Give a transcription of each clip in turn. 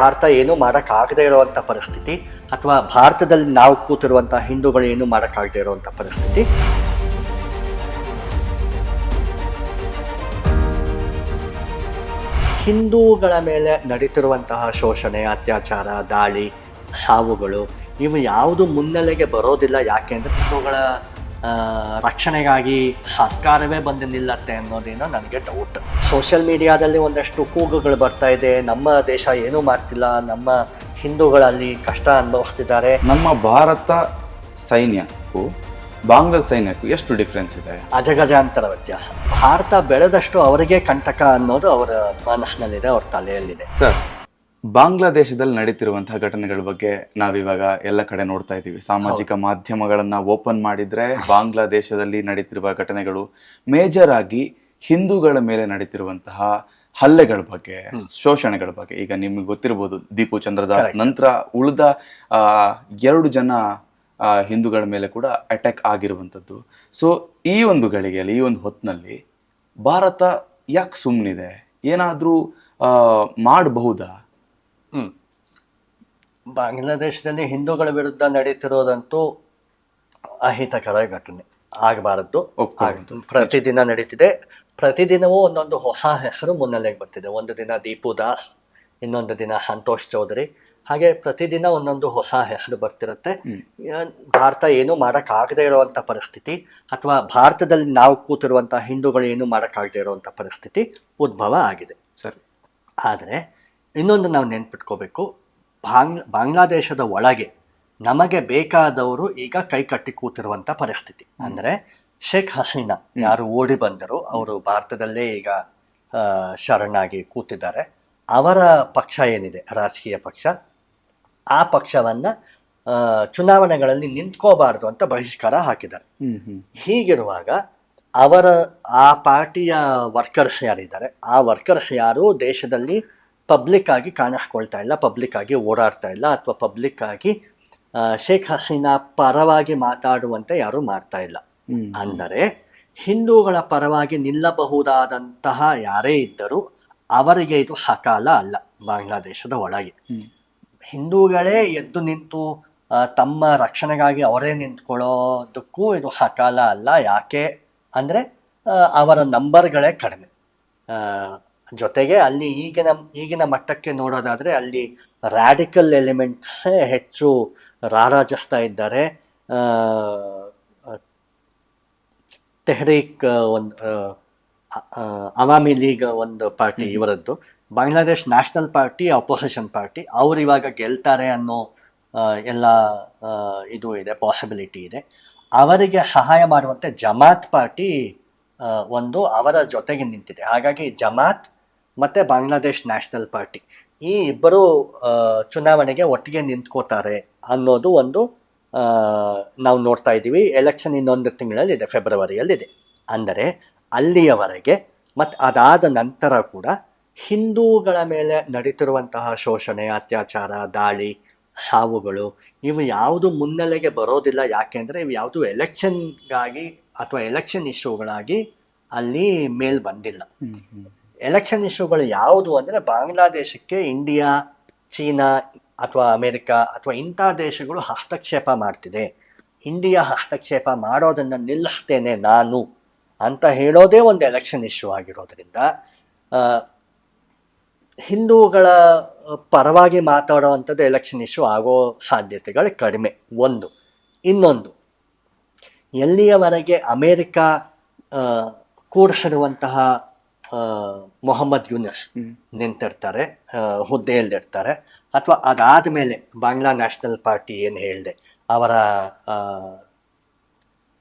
ಭಾರತ ಏನು ಮಾಡೋಕ್ಕಾಗದೇ ಇರುವಂಥ ಪರಿಸ್ಥಿತಿ ಅಥವಾ ಭಾರತದಲ್ಲಿ ನಾವು ಕೂತಿರುವಂಥ ಹಿಂದೂಗಳು ಏನು ಮಾಡೋಕ್ಕಾಗದೇ ಇರುವಂಥ ಪರಿಸ್ಥಿತಿ. ಹಿಂದೂಗಳ ಮೇಲೆ ನಡೀತಿರುವಂತಹ ಶೋಷಣೆ, ಅತ್ಯಾಚಾರ, ದಾಳಿ, ಸಾವುಗಳು ಇವು ಯಾವುದು ಮುನ್ನೆಲೆಗೆ ಬರೋದಿಲ್ಲ. ಯಾಕೆಂದರೆ ಹಿಂದೂಗಳ ರಕ್ಷಣೆಗಾಗಿ ಸರ್ಕಾರವೇ ಬಂದು ನಿಲ್ಲತ್ತೆ ಅನ್ನೋದೇನು ನನಗೆ ಡೌಟ್ ಸೋಷಿಯಲ್ ಮೀಡಿಯಾದಲ್ಲಿ ಒಂದಷ್ಟು ಕೂಗುಗಳು ಬರ್ತಾ ಇದೆ. ನಮ್ಮ ದೇಶ ಏನೂ ಮಾಡ್ತಿಲ್ಲ. ನಮ್ಮ ಹಿಂದೂಗಳಲ್ಲಿ ಕಷ್ಟ ಅನುಭವಿಸ್ತಿದ್ದಾರೆ. ನಮ್ಮ ಭಾರತ ಸೈನ್ಯಕ್ಕೂ ಬಾಂಗ್ಲಾ ಸೈನ್ಯಕ್ಕೂ ಎಷ್ಟು ಡಿಫ್ರೆನ್ಸ್ ಇದೆ? ಅಜಗಜಾಂತರ ವ್ಯತ್ಯಾಸ. ಭಾರತ ಬೆಳೆದಷ್ಟು ಅವರಿಗೆ ಕಂಟಕ ಅನ್ನೋದು ಅವರ ಮನಸ್ಸಿನಲ್ಲಿದೆ ಅವ್ರ ತಲೆಯಲ್ಲಿದೆ. ಸರ್ ಬಾಂಗ್ಲಾದೇಶದಲ್ಲಿ ನಡೀತಿರುವಂತಹ ಘಟನೆಗಳ ಬಗ್ಗೆ ನಾವಿವಾಗ ಎಲ್ಲ ಕಡೆ ನೋಡ್ತಾ ಇದ್ದೀವಿ. ಸಾಮಾಜಿಕ ಮಾಧ್ಯಮಗಳನ್ನ ಓಪನ್ ಮಾಡಿದ್ರೆ ಬಾಂಗ್ಲಾದೇಶದಲ್ಲಿ ನಡೀತಿರುವ ಘಟನೆಗಳು ಮೇಜರ್ ಆಗಿ ಹಿಂದೂಗಳ ಮೇಲೆ ನಡೀತಿರುವಂತಹ ಹಲ್ಲೆಗಳ ಬಗ್ಗೆ ಶೋಷಣೆಗಳ ಬಗ್ಗೆ. ಈಗ ನಿಮ್ಗೆ ಗೊತ್ತಿರ್ಬೋದು ದೀಪು ಚಂದ್ರದಾಸ್ ನಂತರ ಉಳಿದ ಆ, ಎರಡು ಜನ ಹಿಂದೂಗಳ ಮೇಲೆ ಕೂಡ ಅಟ್ಯಾಕ್ ಆಗಿರುವಂಥದ್ದು. ಸೊ ಈ ಒಂದು ಗಳಿಗೆಯಲ್ಲಿ ಈ ಒಂದು ಹೊತ್ತಿನಲ್ಲಿ ಭಾರತ ಯಾಕೆ ಸುಮ್ಮನಿದೆ ಏನಾದರೂ ಮಾಡಬಹುದಾ. ಬಾಂಗ್ಲಾದೇಶದಲ್ಲಿ ಹಿಂದೂಗಳ ವಿರುದ್ಧ ನಡೀತಿರೋದಂತೂ ಅಹಿತಕರ ಘಟನೆ. ಆಗಬಾರದು. ಪ್ರತಿದಿನ ನಡೀತಿದೆ. ಪ್ರತಿದಿನವೂ ಒಂದೊಂದು ಹೊಸ ಹೆಸರು ಮುನ್ನೆಲೆಗೆ ಬರ್ತಿದೆ. ಒಂದು ದಿನ ದೀಪು ದಾಸ್ ಇನ್ನೊಂದು ದಿನ ಸಂತೋಷ್ ಚೌಧರಿ. ಹಾಗೆ ಪ್ರತಿದಿನ ಒಂದೊಂದು ಹೊಸ ಹೆಸರು ಬರ್ತಿರುತ್ತೆ. ಭಾರತ ಏನು ಮಾಡೋಕ್ಕಾಗದೇ ಇರುವಂಥ ಪರಿಸ್ಥಿತಿ ಅಥವಾ ಭಾರತದಲ್ಲಿ ನಾವು ಕೂತಿರುವಂಥ ಹಿಂದೂಗಳು ಏನು ಮಾಡೋಕ್ಕಾಗದೇ ಇರುವಂಥ ಪರಿಸ್ಥಿತಿ ಉದ್ಭವ ಆಗಿದೆ. ಸರಿ. ಆದರೆ ಇನ್ನೊಂದು ನಾವು ನೆನ್ಪಿಟ್ಕೋಬೇಕು ಬಾಂಗ್ ಬಾಂಗ್ಲಾದೇಶದ ಒಳಗೆ ನಮಗೆ ಬೇಕಾದವರು ಈಗ ಕೈ ಕಟ್ಟಿ ಕೂತಿರುವಂಥ ಪರಿಸ್ಥಿತಿ. ಅಂದರೆ ಶೇಖ್ ಹಸೀನಾ ಯಾರು ಓಡಿ ಬಂದರು ಅವರು ಭಾರತದಲ್ಲೇ ಈಗ ಶರಣಾಗಿ ಕೂತಿದ್ದಾರೆ. ಅವರ ಪಕ್ಷ ಏನಿದೆ? ರಾಜಕೀಯ ಪಕ್ಷ. ಆ ಪಕ್ಷವನ್ನು ಚುನಾವಣೆಗಳಲ್ಲಿ ನಿಂತ್ಕೋಬಾರ್ದು ಅಂತ ಬಹಿಷ್ಕಾರ ಹಾಕಿದ್ದಾರೆ. ಹೀಗಿರುವಾಗ ಅವರ ಆ ಪಾರ್ಟಿಯ ವರ್ಕರ್ಸ್ ಯಾರಿದ್ದಾರೆ? ಆ ವರ್ಕರ್ಸ್ ಯಾರು? ದೇಶದಲ್ಲಿ ಪಬ್ಲಿಕ್ ಆಗಿ ಕಾಣಿಸ್ಕೊಳ್ತಾ ಇಲ್ಲ ಪಬ್ಲಿಕ್ ಆಗಿ ಓಡಾಡ್ತಾ ಇಲ್ಲ ಅಥವಾ ಪಬ್ಲಿಕ್ ಆಗಿ ಶೇಖ್ ಹಸೀನಾ ಪರವಾಗಿ ಮಾತಾಡುವಂತೆ ಯಾರು ಮಾಡ್ತಾ ಇಲ್ಲ. ಅಂದರೆ ಹಿಂದೂಗಳ ಪರವಾಗಿ ನಿಲ್ಲಬಹುದಾದಂತಹ ಯಾರೇ ಇದ್ದರೂ ಅವರಿಗೆ ಇದು ಹಕಾಲ ಅಲ್ಲ ಬಾಂಗ್ಲಾದೇಶದ ಒಳಗೆ. ಹಿಂದೂಗಳೇ ಎದ್ದು ನಿಂತು ತಮ್ಮ ರಕ್ಷಣೆಗಾಗಿ ಅವರೇ ನಿಂತ್ಕೊಳ್ಳೋದಕ್ಕೂ ಇದು ಹಕಾಲ ಅಲ್ಲ. ಯಾಕೆ? ಅಂದರೆ ಅವರ ನಂಬರ್ಗಳೇ ಕಡಿಮೆ. ಜೊತೆಗೆ ಅಲ್ಲಿ ಈಗಿನ ಈಗಿನ ಮಟ್ಟಕ್ಕೆ ನೋಡೋದಾದರೆ ಅಲ್ಲಿ ರ್ಯಾಡಿಕಲ್ ಎಲಿಮೆಂಟ್ಸೇ ಹೆಚ್ಚು ರಾರಾಜಿಸ್ತಾ ಇದ್ದಾರೆ. ತೆಹ್ರೀಕ್ ಒಂದು ಅವಾಮಿ ಲೀಗ್ ಒಂದು party ಇವರದ್ದು. Bangladesh national party opposition party. ಅವ್ರು ಇವಾಗ ಗೆಲ್ತಾರೆ ಅನ್ನೋ ಎಲ್ಲ ಇದು ಇದೆ ಪಾಸಿಬಿಲಿಟಿ ಇದೆ. ಅವರಿಗೆ ಸಹಾಯ ಮಾಡುವಂತೆ ಜಮಾತ್ ಪಾರ್ಟಿ ಒಂದು ಅವರ ಜೊತೆಗೆ ನಿಂತಿದೆ. ಹಾಗಾಗಿ ಜಮಾತ್ ಮತ್ತು ಬಾಂಗ್ಲಾದೇಶ್ ನ್ಯಾಷನಲ್ ಪಾರ್ಟಿ. ಈ ಇಬ್ಬರು ಚುನಾವಣೆಗೆ ಒಟ್ಟಿಗೆ ನಿಂತ್ಕೋತಾರೆ ಅನ್ನೋದು ಒಂದು ನಾವು ನೋಡ್ತಾ ಇದ್ದೀವಿ. ಎಲೆಕ್ಷನ್ ಇನ್ನೊಂದು ತಿಂಗಳಲ್ಲಿದೆ ಫೆಬ್ರವರಿಯಲ್ಲಿದೆ ಅಂದರೆ ಅಲ್ಲಿಯವರೆಗೆ ಮತ್ತು ಅದಾದ ನಂತರ ಕೂಡ ಹಿಂದೂಗಳ ಮೇಲೆ ನಡೀತಿರುವಂತಹ ಶೋಷಣೆ, ಅತ್ಯಾಚಾರ, ದಾಳಿ, ಹಾವುಗಳು, ಇವು ಯಾವುದು ಮುನ್ನೆಲೆಗೆ ಬರೋದಿಲ್ಲ. ಯಾಕೆಂದರೆ ಇವು ಯಾವುದು ಎಲೆಕ್ಷನ್ಗಾಗಿ ಅಥವಾ ಎಲೆಕ್ಷನ್ ಇಶ್ಯೂಗಳಾಗಿ ಅಲ್ಲಿ ಮೇಲ್ ಬಂದಿಲ್ಲ. ಎಲೆಕ್ಷನ್ ಇಶ್ಯೂಗಳು ಯಾವುದು ಅಂದರೆ ಬಾಂಗ್ಲಾದೇಶಕ್ಕೆ ಇಂಡಿಯಾ, ಚೀನಾ ಅಥವಾ ಅಮೇರಿಕಾ ಅಥವಾ ಇಂಥ ದೇಶಗಳು ಹಸ್ತಕ್ಷೇಪ ಮಾಡ್ತಿದೆ. ಇಂಡಿಯಾ ಹಸ್ತಕ್ಷೇಪ ಮಾಡೋದನ್ನು ನಿಲ್ಲಿಸ್ತೇನೆ ನಾನು ಅಂತ ಹೇಳೋದೇ ಒಂದು ಎಲೆಕ್ಷನ್ ಇಶ್ಯೂ ಆಗಿರೋದ್ರಿಂದ ಹಿಂದೂಗಳ ಪರವಾಗಿ ಮಾತಾಡುವಂಥದ್ದು ಎಲೆಕ್ಷನ್ ಇಶ್ಯೂ ಆಗೋ ಸಾಧ್ಯತೆಗಳು ಕಡಿಮೆ. ಒಂದು. ಇನ್ನೊಂದು. ಎಲ್ಲಿಯವರೆಗೆ ಅಮೇರಿಕಾ ಕೂಡಿಸಿರುವಂತಹ ಮೊಹಮ್ಮದ್ ಯುನಸ್ ನಿಂತಿರ್ತಾರೆ ಹುದ್ದೆಯಲ್ಲಿರ್ತಾರೆ. ಅಥವಾ ಅದಾದ ಮೇಲೆ ಬಾಂಗ್ಲಾ ನ್ಯಾಷನಲ್ ಪಾರ್ಟಿ ಏನು ಹೇಳಿದೆ ಅವರ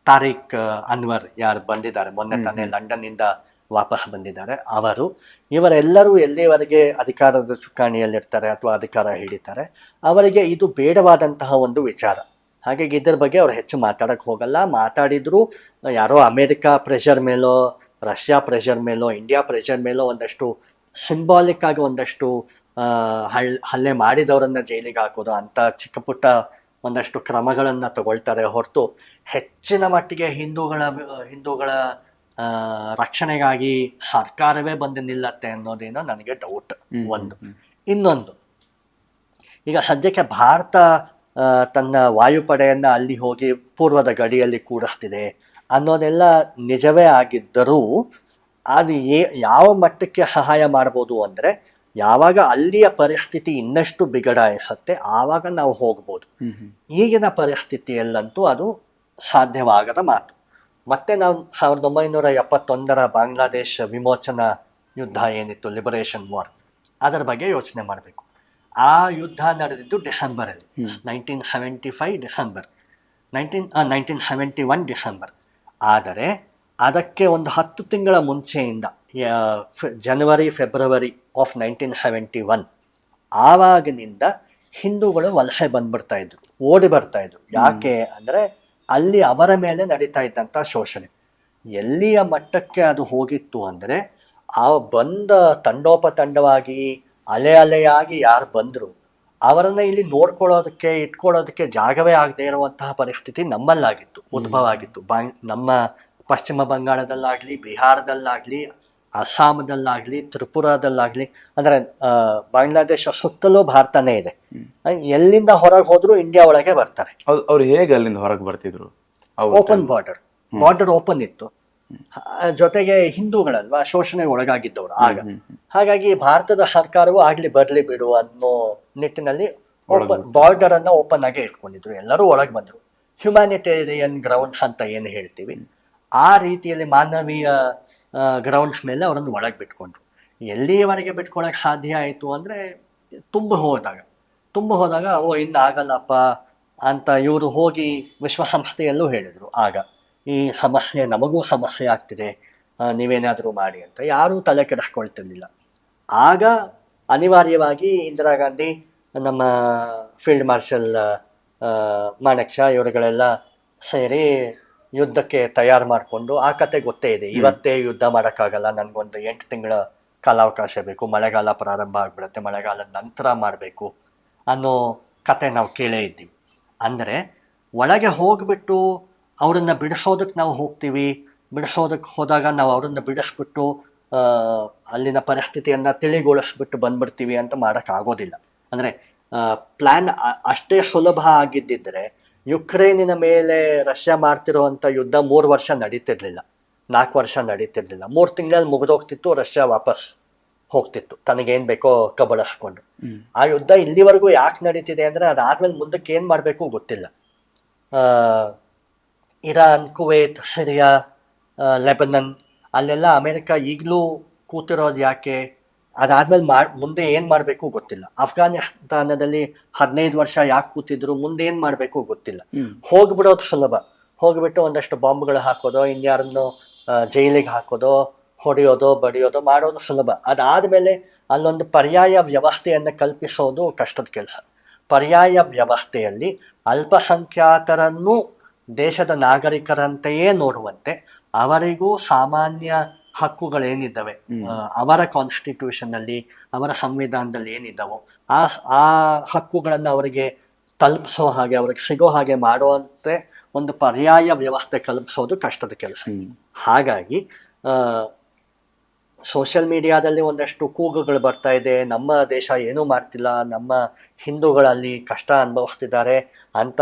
ತಾರೀಖ್ ತಾರಿಕ್ ಅನ್ವರ್ ಯಾರು ಬಂದಿದ್ದಾರೆ ಮೊನ್ನೆ ತಾನೇ ಲಂಡನ್ನಿಂದ ವಾಪಸ್ ಬಂದಿದ್ದಾರೆ ಅವರು. ಇವರೆಲ್ಲರೂ ಎಲ್ಲಿವರೆಗೆ ಅಧಿಕಾರದ ಚುಕ್ಕಾಣಿಯಲ್ಲಿರ್ತಾರೆ ಅಥವಾ ಅಧಿಕಾರ ಹಿಡಿತಾರೆ ಅವರಿಗೆ ಇದು ಬೇಡವಾದಂತಹ ಒಂದು ವಿಚಾರ. ಹಾಗಾಗಿ ಇದ್ರ ಬಗ್ಗೆ ಅವ್ರು ಹೆಚ್ಚು ಮಾತಾಡಕ್ಕೆ ಹೋಗಲ್ಲ. ಮಾತಾಡಿದ್ರು ಯಾರೋ ಅಮೇರಿಕಾ ಪ್ರೆಷರ್ ಮೇಲೋ ರಷ್ಯಾ ಪ್ರೆಷರ್ ಮೇಲೋ ಇಂಡಿಯಾ ಪ್ರೆಷರ್ ಮೇಲೋ ಒಂದಷ್ಟು ಸಿಂಬಾಲಿಕ್ ಆಗಿ ಒಂದಷ್ಟು ಆ, ಹಳ್ ಹಲ್ಲೆ ಮಾಡಿದವರನ್ನ ಜೈಲಿಗೆ ಹಾಕೋದು ಅಂತ ಚಿಕ್ಕ ಪುಟ್ಟ ಒಂದಷ್ಟು ಕ್ರಮಗಳನ್ನ ತಗೊಳ್ತಾರೆ ಹೊರತು ಹೆಚ್ಚಿನ ಮಟ್ಟಿಗೆ ಹಿಂದೂಗಳ ಹಿಂದೂಗಳ ಆ, ರಕ್ಷಣೆಗಾಗಿ ಸರ್ಕಾರವೇ ಬಂದು ನಿಲ್ಲತ್ತೆ ಅನ್ನೋದೇನೋ ನನಗೆ ಡೌಟ್ ಒಂದು. ಇನ್ನೊಂದು. ಈಗ ಸದ್ಯಕ್ಕೆ ಭಾರತ ತನ್ನ ವಾಯುಪಡೆಯನ್ನು ಅಲ್ಲಿ ಹೋಗಿ ಪೂರ್ವದ ಗಡಿಯಲ್ಲಿ ಕೂಡಿಸ್ತಿದೆ ಅನ್ನೋದೆಲ್ಲ ನಿಜವೇ ಆಗಿದ್ದರೂ ಅದು ಏ ಯಾವ ಮಟ್ಟಕ್ಕೆ ಸಹಾಯ ಮಾಡ್ಬೋದು ಅಂದರೆ ಯಾವಾಗ ಅಲ್ಲಿಯ ಪರಿಸ್ಥಿತಿ ಇನ್ನಷ್ಟು ಬಿಗಡಾಯಿಸುತ್ತೆ ಆವಾಗ ನಾವು ಹೋಗ್ಬೋದು. ಈಗಿನ ಪರಿಸ್ಥಿತಿಯಲ್ಲಂತೂ ಅದು ಸಾಧ್ಯವಾಗದ ಮಾತು. ಮತ್ತೆ ನಾವು ಸಾವಿರದ ಒಂಬೈನೂರ ಎಪ್ಪತ್ತೊಂದರ ಬಾಂಗ್ಲಾದೇಶ ವಿಮೋಚನಾ ಯುದ್ಧ ಏನಿತ್ತು ಲಿಬರೇಷನ್ ವಾರ್ ಅದರ ಬಗ್ಗೆ ಯೋಚನೆ ಮಾಡಬೇಕು. ಆ ಯುದ್ಧ ನಡೆದಿದ್ದು ಡಿಸೆಂಬರಲ್ಲಿ nineteen seventy five December nineteen nineteen seventy one December. ಆದರೆ ಅದಕ್ಕೆ ಒಂದು ಹತ್ತು ತಿಂಗಳ ಮುಂಚೆಯಿಂದ January February of nineteen seventy one ಆವಾಗಿನಿಂದ ಹಿಂದೂಗಳು ವಲಸೆ ಬಂದ್ಬಿಡ್ತಾ ಇದ್ರು ಓಡಿ ಬರ್ತಾ ಇದ್ರು. ಯಾಕೆ ಅಂದರೆ ಅಲ್ಲಿ ಅವರ ಮೇಲೆ ನಡೀತಾ ಇದ್ದಂಥ ಶೋಷಣೆ. ಎಲ್ಲಿಯ ಮಟ್ಟಕ್ಕೆ ಅದು ಹೋಗಿತ್ತು ಅಂದರೆ ಆ ಬಂದ ತಂಡೋಪತಂಡವಾಗಿ ಅಲೆ ಅಲೆಯಾಗಿ ಯಾರು ಬಂದರು ಅವರನ್ನ ಇಲ್ಲಿ ನೋಡ್ಕೊಳ್ಳೋದಕ್ಕೆ ಇಟ್ಕೊಳ್ಳೋದಕ್ಕೆ ಜಾಗವೇ ಆಗದೆ ಇರುವಂತಹ ಪರಿಸ್ಥಿತಿ ನಮ್ಮಲ್ಲಾಗಿತ್ತು ಉದ್ಭವ ಆಗಿತ್ತು. ಬಾಂಗ್ ನಮ್ಮ ಪಶ್ಚಿಮ ಬಂಗಾಳದಲ್ಲಾಗಲಿ ಬಿಹಾರದಲ್ಲಾಗಲಿ ಅಸ್ಸಾಮದಲ್ಲಾಗಲಿ ತ್ರಿಪುರಾದಲ್ಲಾಗಲಿ ಅಂದರೆ ಬಾಂಗ್ಲಾದೇಶ ಸುತ್ತಲೂ ಭಾರತನೇ ಇದೆ. ಎಲ್ಲಿಂದ ಹೊರಗೆ ಹೋದರೂ ಇಂಡಿಯಾ ಒಳಗೆ ಬರ್ತಾರೆ. ಅವ್ರು ಹೇಗೆ ಅಲ್ಲಿಂದ ಹೊರಗೆ ಬರ್ತಿದ್ರು? ಓಪನ್ ಬಾರ್ಡರ್ ಬಾರ್ಡರ್ ಓಪನ್ ಇತ್ತು. ಜೊತೆಗೆ ಹಿಂದೂಗಳಲ್ವಾ ಶೋಷಣೆ ಒಳಗಾಗಿದ್ದವರು ಆಗ. ಹಾಗಾಗಿ ಭಾರತದ ಸರ್ಕಾರವು ಆಗ್ಲಿ ಬರ್ಲಿ ಬಿಡು ಅನ್ನೋ ನಿಟ್ಟಿನಲ್ಲಿ ಓಪನ್ ಬಾರ್ಡರ್ ಅನ್ನ ಓಪನ್ ಆಗಿ ಇಟ್ಕೊಂಡಿದ್ರು. ಎಲ್ಲರೂ ಒಳಗೆ ಬಂದ್ರು. ಹ್ಯುಮ್ಯಾನಿಟೇರಿಯನ್ ಗ್ರೌಂಡ್ಸ್ ಅಂತ ಏನು ಹೇಳ್ತೀವಿ. ಆ ರೀತಿಯಲ್ಲಿ ಮಾನವೀಯ ಗ್ರೌಂಡ್ಸ್ ಮೇಲೆ ಅವರನ್ನು ಒಳಗೆ ಬಿಟ್ಕೊಂಡ್ರು. ಎಲ್ಲಿಯವರೆಗೆ ಬಿಟ್ಕೊಳಕ್ ಸಾಧ್ಯ ಆಯಿತು ಅಂದ್ರೆ ತುಂಬ ಹೋದಾಗ. ತುಂಬ ಹೋದಾಗ ಓ ಇನ್ನು ಆಗಲ್ಲಪ್ಪ ಅಂತ ಇವರು ಹೋಗಿ ವಿಶ್ವಸಂಸ್ಥೆಯಲ್ಲೂ ಹೇಳಿದರು ಆಗ. ಈ ಸಮಸ್ಯೆ ನಮಗೂ ಸಮಸ್ಯೆ ಆಗ್ತಿದೆ. ನೀವೇನಾದರೂ ಮಾಡಿ ಅಂತ. ಯಾರೂ ತಲೆ ಕೆಡಿಸ್ಕೊಳ್ತಿರ್ಲಿಲ್ಲ. ಆಗ ಅನಿವಾರ್ಯವಾಗಿ ಇಂದಿರಾ ಗಾಂಧಿ ನಮ್ಮ ಫೀಲ್ಡ್ ಮಾರ್ಷಲ್ ಮಾಣೆಕ್ ಶಾ ಇವರುಗಳೆಲ್ಲ ಸೇರಿ ಯುದ್ಧಕ್ಕೆ ತಯಾರು ಮಾಡಿಕೊಂಡು ಆ ಕತೆ ಗೊತ್ತೇ ಇದೆ. ಇವತ್ತೇ ಯುದ್ಧ ಮಾಡೋಕ್ಕಾಗಲ್ಲ. ನನಗೊಂದು ಎಂಟು ತಿಂಗಳ ಕಾಲಾವಕಾಶ ಬೇಕು. ಮಳೆಗಾಲ ಪ್ರಾರಂಭ ಆಗ್ಬಿಡುತ್ತೆ. ಮಳೆಗಾಲದ ನಂತರ ಮಾಡಬೇಕು ಅನ್ನೋ ಕತೆ ನಾವು ಕೇಳೇ ಇದ್ದೀವಿ. ಅಂದರೆ ಒಳಗೆ ಹೋಗ್ಬಿಟ್ಟು ಅವರನ್ನು ಬಿಡಿಸೋದಕ್ಕೆ ನಾವು ಹೋಗ್ತೀವಿ. ಬಿಡಿಸೋದಕ್ಕೆ ಹೋದಾಗ ನಾವು ಅವರನ್ನು ಬಿಡಿಸ್ಬಿಟ್ಟು ಅಲ್ಲಿನ ಪರಿಸ್ಥಿತಿಯನ್ನು ತಿಳಿಗೊಳಿಸ್ಬಿಟ್ಟು ಬಂದ್ಬಿಡ್ತೀವಿ ಅಂತ ಮಾಡೋಕ್ಕಾಗೋದಿಲ್ಲ ಅಂದರೆ ಪ್ಲ್ಯಾನ್ ಅಷ್ಟೇ ಸುಲಭ ಆಗಿದ್ದಿದ್ರೆ ಯುಕ್ರೇನಿನ ಮೇಲೆ ರಷ್ಯಾ ಮಾಡ್ತಿರುವಂಥ ಯುದ್ಧ ಮೂರು ವರ್ಷ ನಡೀತಿರ್ಲಿಲ್ಲ. ನಾಲ್ಕು ವರ್ಷ ನಡೀತಿರ್ಲಿಲ್ಲ. ಮೂರು ತಿಂಗಳಲ್ಲಿ ಮುಗಿದೋಗ್ತಿತ್ತು ರಷ್ಯಾ ವಾಪಸ್ ಹೋಗ್ತಿತ್ತು. ತನಗೇನು ಬೇಕೋ ಕಬಳಿಸ್ಕೊಂಡು ಆ ಯುದ್ಧ ಇಲ್ಲಿವರೆಗೂ ಯಾಕೆ ನಡೀತಿದೆ ಅಂದರೆ ಅದಾದ್ಮೇಲೆ ಮುಂದಕ್ಕೆ ಏನು ಮಾಡಬೇಕು ಗೊತ್ತಿಲ್ಲ. ಆ, ಇರಾನ್ ಕುವೈತ್ ಸಿರಿಯಾ ಲೆಬನನ್ ಅಲ್ಲೆಲ್ಲ ಅಮೆರಿಕ ಈಗಲೂ ಕೂತಿರೋದು ಯಾಕೆ? ಅದಾದ್ಮೇಲೆ ಮಾಡ್ ಮುಂದೆ ಏನು ಮಾಡಬೇಕು ಗೊತ್ತಿಲ್ಲ. ಅಫ್ಘಾನಿಸ್ತಾನದಲ್ಲಿ ಹದಿನೈದು ವರ್ಷ ಯಾಕೆ ಕೂತಿದ್ರು ಮುಂದೆ ಏನು ಮಾಡಬೇಕು ಗೊತ್ತಿಲ್ಲ. ಹೋಗ್ಬಿಡೋದು ಸುಲಭ. ಹೋಗ್ಬಿಟ್ಟು ಒಂದಷ್ಟು ಬಾಂಬ್ಗಳು ಹಾಕೋದು ಇನ್ಯಾರನ್ನು ಜೈಲಿಗೆ ಹಾಕೋದು ಹೊಡೆಯೋದು ಬಡಿಯೋದು ಮಾಡೋದು ಸುಲಭ. ಅದಾದಮೇಲೆ ಅಲ್ಲೊಂದು ಪರ್ಯಾಯ ವ್ಯವಸ್ಥೆಯನ್ನು ಕಲ್ಪಿಸೋದು ಕಷ್ಟದ ಕೆಲಸ. ಪರ್ಯಾಯ ವ್ಯವಸ್ಥೆಯಲ್ಲಿ ಅಲ್ಪಸಂಖ್ಯಾತರನ್ನು ದೇಶದ ನಾಗರಿಕರಂತೆಯೇ ನೋಡುವಂತೆ ಅವರಿಗೂ ಸಾಮಾನ್ಯ ಹಕ್ಕುಗಳೇನಿದ್ದಾವೆ? ಅವರ ಕಾನ್ಸ್ಟಿಟ್ಯೂಷನ್ ಅಲ್ಲಿ ಅವರ ಸಂವಿಧಾನದಲ್ಲಿ ಏನಿದ್ದಾವೋ ಆ ಆ ಹಕ್ಕುಗಳನ್ನು ಅವರಿಗೆ ತಲುಪಿಸೋ ಹಾಗೆ ಅವ್ರಿಗೆ ಸಿಗೋ ಹಾಗೆ ಮಾಡುವಂತೆ ಒಂದು ಪರ್ಯಾಯ ವ್ಯವಸ್ಥೆ ಕಲ್ಪಿಸೋದು ಕಷ್ಟದ ಕೆಲಸ. ಹಾಗಾಗಿ ಸೋಷಿಯಲ್ ಮೀಡಿಯಾದಲ್ಲಿ ಒಂದಷ್ಟು ಕೂಗುಗಳು ಬರ್ತಾ ಇದೆ. ನಮ್ಮ ದೇಶ ಏನೂ ಮಾಡ್ತಿಲ್ಲ. ನಮ್ಮ ಹಿಂದೂಗಳಲ್ಲಿ ಕಷ್ಟ ಅನುಭವಿಸ್ತಿದ್ದಾರೆ ಅಂತ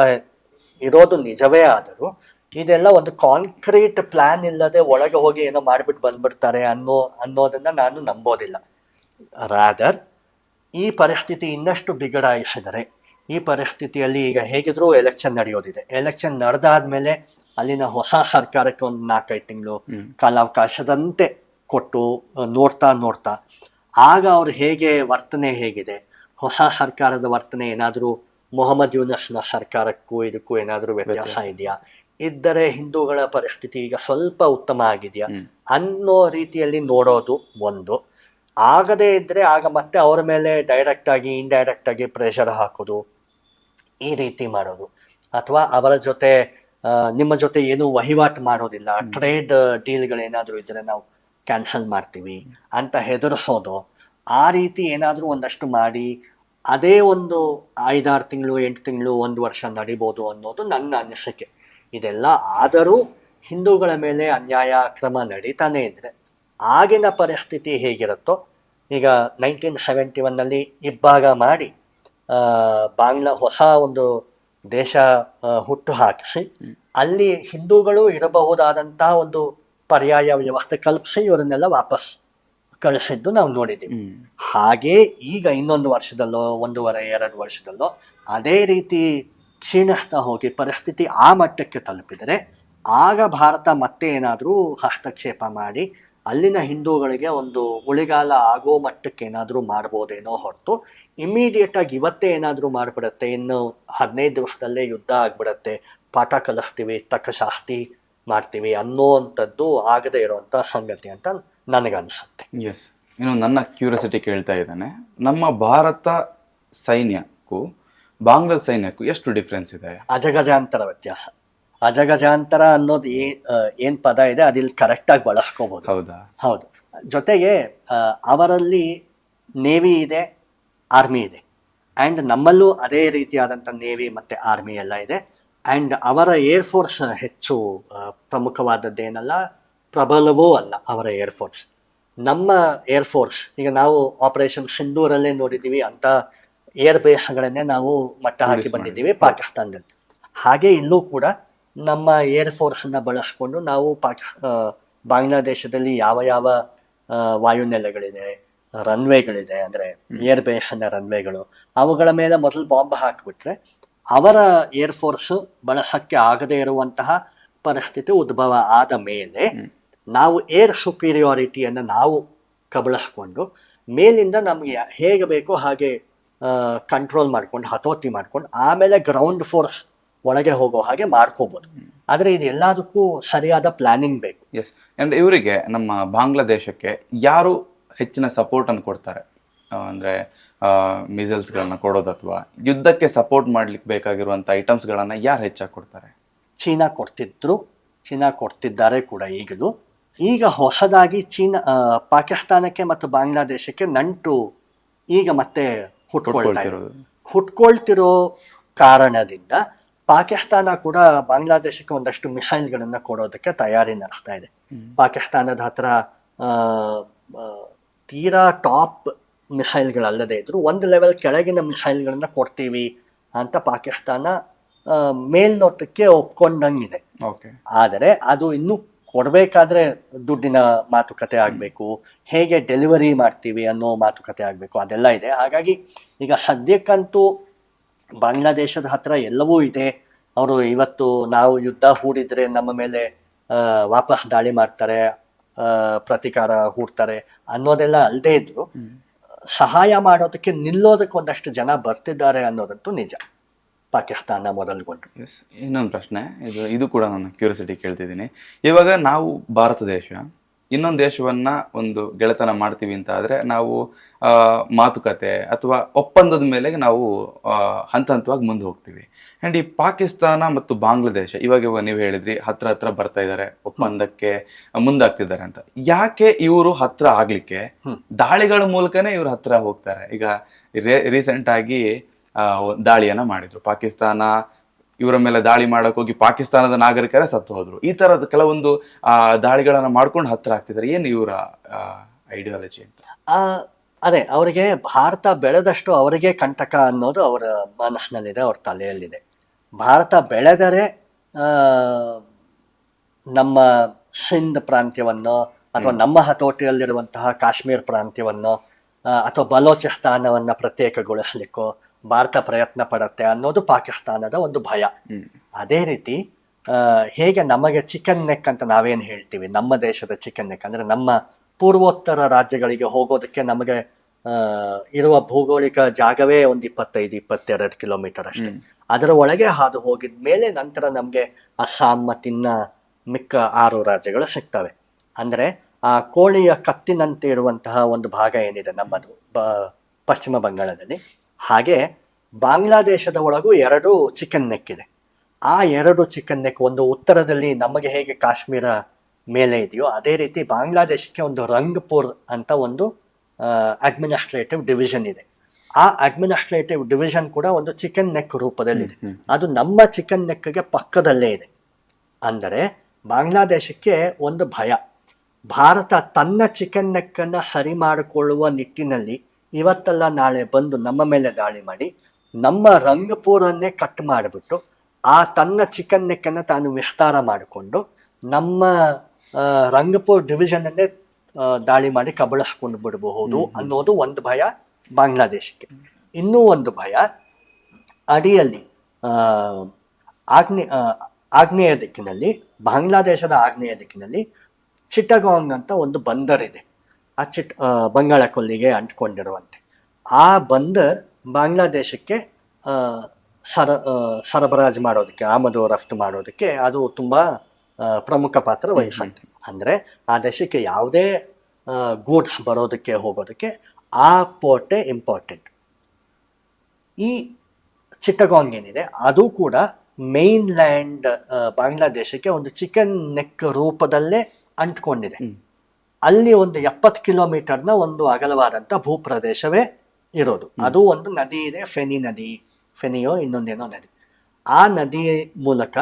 ಇರೋದು ನಿಜವೇ ಆದರೂ ಇದೆಲ್ಲ ಒಂದು ಕಾಂಕ್ರೀಟ್ ಪ್ಲಾನ್ ಇಲ್ಲದೆ ಒಳಗೆ ಹೋಗಿ ಏನೋ ಮಾಡಿಬಿಟ್ಟು ಬಂದ್ಬಿಡ್ತಾರೆ ಅನ್ನೋ ಅನ್ನೋದನ್ನ ನಾನು ನಂಬೋದಿಲ್ಲ. ರಾದರ್ ಈ ಪರಿಸ್ಥಿತಿ ಇನ್ನಷ್ಟು ಬಿಗಡಾಯಿಸಿದರೆ ಈ ಪರಿಸ್ಥಿತಿಯಲ್ಲಿ ಈಗ ಹೇಗಿದ್ರೂ ಎಲೆಕ್ಷನ್ ನಡೆಯೋದಿದೆ. ಎಲೆಕ್ಷನ್ ನಡೆದಾದ್ಮೇಲೆ ಅಲ್ಲಿನ ಹೊಸ ಸರ್ಕಾರಕ್ಕೆ ಒಂದು ನಾಲ್ಕೈದು ತಿಂಗಳು ಕಾಲಾವಕಾಶದಂತೆ ಕೊಟ್ಟು ನೋಡ್ತಾ ನೋಡ್ತಾ ಆಗ ಅವ್ರು ಹೇಗೆ ವರ್ತನೆ ಹೇಗಿದೆ ಹೊಸ ಸರ್ಕಾರದ ವರ್ತನೆ ಏನಾದರೂ ಮೊಹಮ್ಮದ್ ಯೂನಸ್ನ ಸರ್ಕಾರಕ್ಕೂ ಇದಕ್ಕೂ ಏನಾದರೂ ವ್ಯತ್ಯಾಸ ಇದೆಯಾ? ಇದ್ದರೆ ಹಿಂದೂಗಳ ಪರಿಸ್ಥಿತಿ ಈಗ ಸ್ವಲ್ಪ ಉತ್ತಮ ಆಗಿದೆಯಾ? ಅನ್ನೋ ರೀತಿಯಲ್ಲಿ ನೋಡೋದು ಒಂದು. ಆಗದೇ ಇದ್ದರೆ ಆಗ ಮತ್ತೆ ಅವರ ಮೇಲೆ ಡೈರೆಕ್ಟ್ ಆಗಿ ಇಂಡೈರೆಕ್ಟ್ ಆಗಿ ಪ್ರೆಷರ್ ಹಾಕೋದು ಈ ರೀತಿ ಮಾಡೋದು. ಅಥವಾ ಅವರ ಜೊತೆ ನಿಮ್ಮ ಜೊತೆ ಏನು ವಹಿವಾಟು ಮಾಡೋದಿಲ್ಲ. ಟ್ರೇಡ್ ಡೀಲ್ಗಳೇನಾದರೂ ಇದ್ದರೆ ನಾವು ಕ್ಯಾನ್ಸಲ್ ಮಾಡ್ತೀವಿ ಅಂತ ಹೆದರಿಸೋದು. ಆ ರೀತಿ ಏನಾದರೂ ಒಂದಷ್ಟು ಮಾಡಿ ಅದೇ ಒಂದು ಐದಾರು ತಿಂಗಳು, ಎಂಟು ತಿಂಗಳು, ಒಂದು ವರ್ಷ ನಡಿಬೋದು ಅನ್ನೋದು ನನ್ನ ಅನಿಸಿಕೆ. ಇದೆಲ್ಲ ಆದರೂ ಹಿಂದೂಗಳ ಮೇಲೆ ಅನ್ಯಾಯ ಕ್ರಮ ನಡೀತಾನೆ ಇದ್ದರೆ ಆಗಿನ ಪರಿಸ್ಥಿತಿ ಹೇಗಿರುತ್ತೋ, ಈಗ ನೈನ್ಟೀನ್ ಸೆವೆಂಟಿ ಒನ್ನಲ್ಲಿ ಇಬ್ಬಾಗ ಮಾಡಿ ಬಾಂಗ್ಲಾ ಹೊಸ ಒಂದು ದೇಶ ಹುಟ್ಟು ಹಾಕಿಸಿ, ಅಲ್ಲಿ ಹಿಂದೂಗಳು ಇರಬಹುದಾದಂಥ ಒಂದು ಪರ್ಯಾಯ ವ್ಯವಸ್ಥೆ ಕಲ್ಪಿಸಿ ಇವರನ್ನೆಲ್ಲ ವಾಪಸ್ ಕಳಿಸಿದ್ದು ನಾವು ನೋಡಿದ್ದೀವಿ ಹಾಗೆ ಈಗ ಇನ್ನೊಂದು ವರ್ಷದಲ್ಲೋ ಒಂದೂವರೆ ಎರಡು ವರ್ಷದಲ್ಲೋ ಅದೇ ರೀತಿ ಕ್ಷೀಣಿಸ್ತಾ ಹೋಗಿ ಪರಿಸ್ಥಿತಿ ಆ ಮಟ್ಟಕ್ಕೆ ತಲುಪಿದರೆ ಆಗ ಭಾರತ ಮತ್ತೆ ಏನಾದರೂ ಹಸ್ತಕ್ಷೇಪ ಮಾಡಿ ಅಲ್ಲಿನ ಹಿಂದೂಗಳಿಗೆ ಒಂದು ಉಳಿಗಾಲ ಆಗೋ ಮಟ್ಟಕ್ಕೆ ಏನಾದರೂ ಮಾಡ್ಬೋದೇನೋ ಹೊರತು ಇಮಿಡಿಯೇಟ್ ಆಗಿ ಇವತ್ತೇ ಏನಾದರೂ ಮಾಡಿಬಿಡತ್ತೆ. ಇನ್ನು ಹದಿನೈದು ವರ್ಷದಲ್ಲೇ ಯುದ್ಧ ಆಗಿಬಿಡತ್ತೆ. ಪಾಠ ಕಲಿಸ್ತೀವಿ ತಕ್ಕ ಶಾಸ್ತಿ ಮಾಡ್ತೀವಿ ಅನ್ನೋವಂಥದ್ದು ಆಗದೇ ಇರೋವಂಥ ಸಂಗತಿ ಅಂತ ನನಗನ್ಸುತ್ತೆ. ಎಸ್ ಇನ್ನು ನನ್ನ ಕ್ಯೂರಿಯಾಸಿಟಿ ಕೇಳ್ತಾ ಇದ್ದಾನೆ ನಮ್ಮ ಭಾರತ ಸೈನ್ಯಕ್ಕೂ ಬಾಂಗ್ಲಾ ಸೈನ್ಯಕ್ಕೂ ಎಷ್ಟು ಡಿಫ್ರೆನ್ಸ್ ಇದೆ? ಅಜಗಜಾಂತರ ವ್ಯತ್ಯಾಸ. ಅಜಗಜಾಂತರ ಅನ್ನೋದು ಏ ಏನ್ ಪದ ಇದೆ ಅದಿಲ್ಲಿ ಕರೆಕ್ಟಾಗಿ ಬಳಸ್ಕೋಬೋದು. ಹೌದಾ? ಹೌದು. ಜೊತೆಗೆ ಅವರಲ್ಲಿ ನೇವಿ ಇದೆ ಆರ್ಮಿ ಇದೆ. ಆ್ಯಂಡ್ ನಮ್ಮಲ್ಲೂ ಅದೇ ರೀತಿಯಾದಂಥ ನೇವಿ ಮತ್ತು ಆರ್ಮಿ ಎಲ್ಲ ಇದೆ. ಆ್ಯಂಡ್ ಅವರ ಏರ್ ಫೋರ್ಸ್ ಹೆಚ್ಚು ಪ್ರಮುಖವಾದದ್ದೇನಲ್ಲ ಪ್ರಬಲವೂ ಅಲ್ಲ ಅವರ ಏರ್ ಫೋರ್ಸ್ ನಮ್ಮ ಏರ್ ಫೋರ್ಸ್ ಈಗ ನಾವು ಆಪರೇಷನ್ ಸಿಂಧೂರಲ್ಲೇ ನೋಡಿದ್ದೀವಿ ಅಂತ ಏರ್ ಬೇಸ್ಗಳನ್ನೇ ನಾವು ಮಟ್ಟ ಹಾಕಿ ಬಂದಿದ್ದೀವಿ ಪಾಕಿಸ್ತಾನದಲ್ಲಿ. ಹಾಗೆ ಇಲ್ಲೂ ಕೂಡ ನಮ್ಮ ಏರ್ ಫೋರ್ಸನ್ನು ಬಳಸ್ಕೊಂಡು ನಾವು ಪಾಕಿ ಬಾಂಗ್ಲಾದೇಶದಲ್ಲಿ ಯಾವ ಯಾವ ವಾಯುನೆಲೆಗಳಿದೆ ರನ್ವೇಗಳಿದೆ ಅಂದರೆ ಏರ್ ಬೇಸ್ನ ರನ್ವೇಗಳು ಅವುಗಳ ಮೇಲೆ ಮೊದಲು ಬಾಂಬ್ ಹಾಕಿಬಿಟ್ರೆ ಅವರ ಏರ್ ಫೋರ್ಸು ಬಳಸಕ್ಕೆ ಆಗದೇ ಇರುವಂತಹ ಪರಿಸ್ಥಿತಿ ಉದ್ಭವ ಆದ ಮೇಲೆ ನಾವು ಏರ್ ಸುಪೀರಿಯಾರಿಟಿಯನ್ನು ನಾವು ಕಬಳಿಸ್ಕೊಂಡು ಮೇಲಿಂದ ನಮಗೆ ಹೇಗೆ ಬೇಕೋ ಹಾಗೆ ಕಂಟ್ರೋಲ್ ಮಾಡ್ಕೊಂಡು ಹತೋಟಿ ಮಾಡ್ಕೊಂಡು ಆಮೇಲೆ ಗ್ರೌಂಡ್ ಫೋರ್ಸ್ ಒಳಗೆ ಹೋಗೋ ಹಾಗೆ ಮಾಡ್ಕೋಬೋದು. ಆದರೆ ಇದು ಎಲ್ಲದಕ್ಕೂ ಸರಿಯಾದ ಪ್ಲಾನಿಂಗ್ ಬೇಕು. ಎಸ್ ಅಂಡ್ ಇವರಿಗೆ ನಮ್ಮ ಬಾಂಗ್ಲಾದೇಶಕ್ಕೆ ಯಾರು ಹೆಚ್ಚಿನ ಸಪೋರ್ಟನ್ನು ಕೊಡ್ತಾರೆ? ಅಂದರೆ ಅಂದ್ರೆ ಮಿಸೈಲ್ಸ್ಗಳನ್ನ ಕೊಡೋದು ಅಥವಾ ಯುದ್ಧಕ್ಕೆ ಸಪೋರ್ಟ್ ಮಾಡ್ಲಿಕ್ಕೆ ಬೇಕಾಗಿರುವಂಥ ಐಟಮ್ಸ್ಗಳನ್ನು ಯಾರು ಹೆಚ್ಚಾಗಿ ಕೊಡ್ತಾರೆ? ಚೀನಾ ಕೊಡ್ತಿದ್ರು. ಚೀನಾ ಕೊಡ್ತಿದ್ದಾರೆ ಕೂಡ ಈಗಲೂ. ಈಗ ಹೊಸದಾಗಿ ಚೀನಾ ಪಾಕಿಸ್ತಾನಕ್ಕೆ ಮತ್ತು ಬಾಂಗ್ಲಾದೇಶಕ್ಕೆ ನಂಟು ಈಗ ಮತ್ತೆ ಹುಟ್ಕೊಳ್ತಾ ಇದೆ. ಹುಟ್ಕೊಳ್ತಿರೋ ಕಾರಣದಿಂದ ಪಾಕಿಸ್ತಾನ ಕೂಡ ಬಾಂಗ್ಲಾದೇಶಕ್ಕೆ ಒಂದಷ್ಟು ಮಿಸೈಲ್ಗಳನ್ನು ಕೊಡೋದಕ್ಕೆ ತಯಾರಿ ನಡೆಸ್ತಾ ಇದೆ. ಪಾಕಿಸ್ತಾನದ ಹತ್ರ ತೀರಾ ಟಾಪ್ ಮಿಸೈಲ್ಗಳಲ್ಲದೆ ಇದ್ರು ಒಂದು ಲೆವೆಲ್ ಕೆಳಗಿನ ಮಿಸೈಲ್ಗಳನ್ನ ಕೊಡ್ತೀವಿ ಅಂತ ಪಾಕಿಸ್ತಾನ ಮೇಲ್ನೋಟಕ್ಕೆ ಒಪ್ಕೊಂಡಂಗಿದೆ. ಆದರೆ ಅದು ಇನ್ನೂ ಕೊಡಬೇಕಾದ್ರೆ ದುಡ್ಡಿನ ಮಾತುಕತೆ ಆಗಬೇಕು. ಹೇಗೆ ಡೆಲಿವರಿ ಮಾಡ್ತೀವಿ ಅನ್ನೋ ಮಾತುಕತೆ ಆಗಬೇಕು. ಅದೆಲ್ಲ ಇದೆ. ಹಾಗಾಗಿ ಈಗ ಸದ್ಯಕ್ಕಂತೂ ಬಾಂಗ್ಲಾದೇಶದ ಹತ್ರ ಎಲ್ಲವೂ ಇದೆ. ಅವರು ಇವತ್ತು ನಾವು ಯುದ್ಧ ಹೂಡಿದರೆ ನಮ್ಮ ಮೇಲೆ ವಾಪಸ್ ದಾಳಿ ಮಾಡ್ತಾರೆ ಪ್ರತಿಕಾರ ಪ್ರತೀಕಾರ ಹೂಡ್ತಾರೆ ಅನ್ನೋದೆಲ್ಲ ಅಲ್ಲದೆ ಇದ್ರು. ಸಹಾಯ ಮಾಡೋದಕ್ಕೆ ನಿಲ್ಲೋದಕ್ಕೆ ಒಂದಷ್ಟು ಜನ ಬರ್ತಿದ್ದಾರೆ ಅನ್ನೋದಂತೂ ನಿಜ. ಪಾಕಿಸ್ತಾನ ಮೊದಲುಗೊಂಡು ಎಸ್ ಇನ್ನೊಂದು ಪ್ರಶ್ನೆ. ಇದು ಇದು ಕೂಡ ನಾನು ಕ್ಯೂರಿಯಾಸಿಟಿ ಕೇಳ್ತಿದ್ದೀನಿ. ಇವಾಗ ನಾವು ಭಾರತ ದೇಶ ಇನ್ನೊಂದು ದೇಶವನ್ನ ಒಂದು ಗೆಳೆತನ ಮಾಡ್ತೀವಿ ಅಂತ ಆದ್ರೆ ನಾವು ಆ, ಮಾತುಕತೆ ಅಥವಾ ಒಪ್ಪಂದದ ಮೇಲೆ ನಾವು ಆ, ಹಂತ ಹಂತವಾಗಿ ಮುಂದೆ ಹೋಗ್ತೀವಿ. ಅಂಡ್ ಈ ಪಾಕಿಸ್ತಾನ ಮತ್ತು ಬಾಂಗ್ಲಾದೇಶ ಇವಾಗ ಇವಾಗ ನೀವು ಹೇಳಿದ್ರಿ ಹತ್ರ ಹತ್ರ ಬರ್ತಾ ಇದ್ದಾರೆ ಒಪ್ಪಂದಕ್ಕೆ ಮುಂದಾಗ್ತಿದ್ದಾರೆ ಅಂತ. ಯಾಕೆ ಇವರು ಹತ್ರ ಆಗ್ಲಿಕ್ಕೆ? ದಾಳಿಗಳ ಮೂಲಕನೇ ಇವ್ರ ಹತ್ರ ಹೋಗ್ತಾರೆ. ಈಗ ರೀಸೆಂಟ್ ಆಗಿ ದಾಳಿಯನ್ನ ಮಾಡಿದ್ರು. ಪಾಕಿಸ್ತಾನ ಇವರ ಮೇಲೆ ದಾಳಿ ಮಾಡಕ್ ಹೋಗಿ ಪಾಕಿಸ್ತಾನದ ನಾಗರಿಕರೇ ಸತ್ತು ಹೋದ್ರು. ಈ ತರದ ಕೆಲವೊಂದು ಆ ದಾಳಿಗಳನ್ನ ಮಾಡ್ಕೊಂಡು ಹತ್ರ ಆಗ್ತಿದ್ದಾರೆ ಏನು ಇವರ ಐಡಿಯಾಲಜಿ ಅಂತ? ಆ, ಅದೇ ಅವರಿಗೆ ಭಾರತ ಬೆಳೆದಷ್ಟು ಅವರಿಗೆ ಕಂಟಕ ಅನ್ನೋದು ಅವರ ಮನಸ್ಸಿನಲ್ಲಿದೆ ಅವ್ರ ತಲೆಯಲ್ಲಿದೆ. ಭಾರತ ಬೆಳೆದರೆ ಆ, ನಮ್ಮ ಸಿಂಧ್ ಪ್ರಾಂತ್ಯವನ್ನು ಅಥವಾ ನಮ್ಮ ಹತೋಟಿಯಲ್ಲಿರುವಂತಹ ಕಾಶ್ಮೀರ್ ಪ್ರಾಂತ್ಯವನ್ನು ಅಥವಾ ಬಲೋಚಿಸ್ತಾನವನ್ನು ಪ್ರತ್ಯೇಕಗೊಳಿಸಲಿಕ್ಕೋ ಭಾರತ ಪ್ರಯತ್ನ ಪಡತ್ತೆ ಅನ್ನೋದು ಪಾಕಿಸ್ತಾನದ ಒಂದು ಭಯ. ಅದೇ ರೀತಿ ಹೇಗೆ ನಮಗೆ ಚಿಕನ್ ನೆಕ್ ಅಂತ ನಾವೇನು ಹೇಳ್ತೀವಿ? ನಮ್ಮ ದೇಶದ ಚಿಕನ್ ನೆಕ್ ಅಂದರೆ ನಮ್ಮ ಪೂರ್ವೋತ್ತರ ರಾಜ್ಯಗಳಿಗೆ ಹೋಗೋದಕ್ಕೆ ನಮಗೆ ಇರುವ ಭೌಗೋಳಿಕ ಜಾಗವೇ ಒಂದು ಇಪ್ಪತ್ತೈದು ಇಪ್ಪತ್ತೆರಡು ಕಿಲೋಮೀಟರ್ ಅಷ್ಟೇ. ಅದರ ಒಳಗೆ ಹಾದು ಹೋಗಿದ ಮೇಲೆ ನಂತರ ನಮಗೆ ಅಸ್ಸಾಂ ಮತ್ತಿನ್ನ ಮಿಕ್ಕ ಆರು ರಾಜ್ಯಗಳು ಸಿಗ್ತವೆ. ಅಂದರೆ ಆ ಕೋಳಿಯ ಕತ್ತಿನಂತೆ ಇರುವಂತಹ ಒಂದು ಭಾಗ ಏನಿದೆ ನಮ್ಮದು? ಬ ಪಶ್ಚಿಮ ಬಂಗಾಳದಲ್ಲಿ. ಹಾಗೆ ಬಾಂಗ್ಲಾದೇಶದ ಒಳಗೂ ಎರಡು ಚಿಕನ್ ನೆಕ್ ಇದೆ. ಆ ಎರಡು ಚಿಕನ್ ನೆಕ್ ಒಂದು ಉತ್ತರದಲ್ಲಿ ನಮಗೆ ಹೇಗೆ ಕಾಶ್ಮೀರ ಮೇಲೆ ಇದೆಯೋ ಅದೇ ರೀತಿ ಬಾಂಗ್ಲಾದೇಶಕ್ಕೆ ಒಂದು ರಂಗ್ಪುರ್ ಅಂತ ಒಂದು ಅಡ್ಮಿನಿಸ್ಟ್ರೇಟಿವ್ ಡಿವಿಷನ್ ಇದೆ. ಆ ಅಡ್ಮಿನಿಸ್ಟ್ರೇಟಿವ್ ಡಿವಿಷನ್ ಕೂಡ ಒಂದು ಚಿಕನ್ ನೆಕ್ ರೂಪದಲ್ಲಿದೆ. ಅದು ನಮ್ಮ ಚಿಕನ್ ನೆಕ್ಗೆ ಪಕ್ಕದಲ್ಲೇ ಇದೆ. ಅಂದರೆ ಬಾಂಗ್ಲಾದೇಶಕ್ಕೆ ಒಂದು ಭಯ. ಭಾರತ ತನ್ನ ಚಿಕನ್ ನೆಕ್ಕನ್ನು ಸರಿ ಮಾಡಿಕೊಳ್ಳುವ ನಿಟ್ಟಿನಲ್ಲಿ ಇವತ್ತಲ್ಲ ನಾಳೆ ಬಂದು ನಮ್ಮ ಮೇಲೆ ದಾಳಿ ಮಾಡಿ ನಮ್ಮ ರಂಗಪೂರನ್ನೇ ಕಟ್ ಮಾಡಿಬಿಟ್ಟು ಆ ತನ್ನ ಚಿಕನ್ ನೆಕ್ಕನ್ನು ತಾನು ವಿಸ್ತಾರ ಮಾಡಿಕೊಂಡು ನಮ್ಮ ರಂಗಪುರ ಡಿವಿಷನನ್ನೇ ದಾಳಿ ಮಾಡಿ ಕಬಳಿಸ್ಕೊಂಡು ಬಿಡಬಹುದು ಅನ್ನೋದು ಒಂದು ಭಯ ಬಾಂಗ್ಲಾದೇಶಕ್ಕೆ. ಇನ್ನೂ ಒಂದು ಭಯ ಅಡಿಯಲ್ಲಿ ಆಗ್ನೇಯ ಆಗ್ನೇ ಆಗ್ನೇಯ ದಿಕ್ಕಿನಲ್ಲಿ ಬಾಂಗ್ಲಾದೇಶದ ಆಗ್ನೇಯ ದಿಕ್ಕಿನಲ್ಲಿ ಚಿಟ್ಟಗಾಂಗ್ ಅಂತ ಒಂದು ಬಂದರ್ ಇದೆ ಆ ಚಿಟ್ ಬಂಗಾಳ ಕೊಲ್ಲಿಗೆ ಅಂಟ್ಕೊಂಡಿರುವಂತೆ. ಆ ಬಂದರ್ ಬಾಂಗ್ಲಾದೇಶಕ್ಕೆ ಸರ ಸರಬರಾಜು ಮಾಡೋದಕ್ಕೆ, ಆಮದು ರಫ್ತು ಮಾಡೋದಕ್ಕೆ ಅದು ತುಂಬ ಪ್ರಮುಖ ಪಾತ್ರ ವಹಿಸುತ್ತೆ. ಅಂದರೆ ಆ ದೇಶಕ್ಕೆ ಯಾವುದೇ ಗೂಡ್ಸ್ ಬರೋದಕ್ಕೆ ಹೋಗೋದಕ್ಕೆ ಆ ಪೋರ್ಟೇ ಇಂಪಾರ್ಟೆಂಟ್. ಈ ಚಿಟ್ಟಗಾಂಗ್ ಏನಿದೆ ಅದು ಕೂಡ ಮೇನ್ ಲ್ಯಾಂಡ್ ಬಾಂಗ್ಲಾದೇಶಕ್ಕೆ ಒಂದು ಚಿಕನ್ ನೆಕ್ ರೂಪದಲ್ಲೇ ಅಂಟ್ಕೊಂಡಿದೆ. ಅಲ್ಲಿ ಒಂದು ಎಪ್ಪತ್ತು ಕಿಲೋಮೀಟರ್ನ ಒಂದು ಅಗಲವಾದಂಥ ಭೂಪ್ರದೇಶವೇ ಇರೋದು. ಅದು ಒಂದು ನದಿ ಇದೆ ಫೆನಿ ನದಿ. ಫೆನಿಯೋ ಇನ್ನೊಂದೇನೋ ನದಿ. ಆ ನದಿ ಮೂಲಕ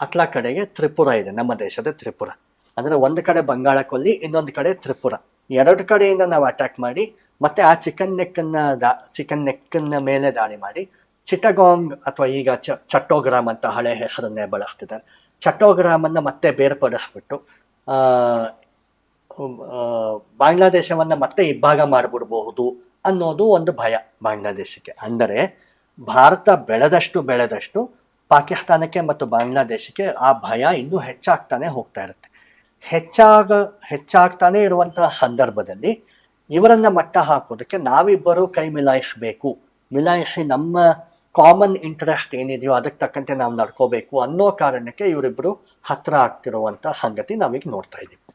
ಅತ್ಲ ಕಡೆಗೆ ತ್ರಿಪುರ ಇದೆ ನಮ್ಮ ದೇಶದ ತ್ರಿಪುರ. ಅಂದರೆ ಒಂದು ಕಡೆ ಬಂಗಾಳ ಕೊಲ್ಲಿ ಇನ್ನೊಂದು ಕಡೆ ತ್ರಿಪುರ. ಎರಡು ಕಡೆಯಿಂದ ನಾವು ಅಟ್ಯಾಕ್ ಮಾಡಿ ಮತ್ತೆ ಆ ಚಿಕನ್ ನೆಕ್ಕನ್ನ ದಾ ಚಿಕನ್ ನೆಕ್ಕನ್ನ ಮೇಲೆ ದಾಳಿ ಮಾಡಿ ಚಿಟಗಾಂಗ್ ಅಥವಾ ಈಗ ಚ ಚಟ್ಟೋಗ್ರಾಮ್ ಅಂತ ಹಳೆ ಹೆಸರನ್ನೇ ಬಳಸ್ತಿದ್ದಾರೆ. ಚಟ್ಟೋಗ್ರಾಮನ್ನು ಮತ್ತೆ ಬೇರ್ಪಡಿಸ್ಬಿಟ್ಟು ಬಾಂಗ್ಲಾದೇಶವನ್ನು ಮತ್ತೆ ಇಬ್ಬಾಗ ಮಾಡಿಬಿಡ್ಬಹುದು ಅನ್ನೋದು ಒಂದು ಭಯ ಬಾಂಗ್ಲಾದೇಶಕ್ಕೆ. ಅಂದರೆ ಭಾರತ ಬೆಳೆದಷ್ಟು ಬೆಳೆದಷ್ಟು ಪಾಕಿಸ್ತಾನಕ್ಕೆ ಮತ್ತು ಬಾಂಗ್ಲಾದೇಶಕ್ಕೆ ಆ ಭಯ ಇನ್ನೂ ಹೆಚ್ಚಾಗ್ತಾನೆ ಹೋಗ್ತಾ ಇರುತ್ತೆ. ಹೆಚ್ಚಾಗ, ಹೆಚ್ಚಾಗ್ತಾನೆ ಇರುವಂತಹ ಸಂದರ್ಭದಲ್ಲಿ ಇವರನ್ನ ಮಟ್ಟ ಹಾಕೋದಕ್ಕೆ ನಾವಿಬ್ಬರು ಕೈ ಮಿಲಾಯಿಸಬೇಕು. ಮಿಲಾಯಿಸಿ ನಮ್ಮ ಕಾಮನ್ ಇಂಟ್ರೆಸ್ಟ್ ಏನಿದೆಯೋ ಅದಕ್ಕೆ ತಕ್ಕಂತೆ ನಾವು ನಡ್ಕೋಬೇಕು ಅನ್ನೋ ಕಾರಣಕ್ಕೆ ಇವರಿಬ್ಬರು ಹತ್ರ ಆಗ್ತಿರುವಂಥ ಸಂಗತಿ ನಾವೀಗ ನೋಡ್ತಾ ಇದ್ದೀವಿ.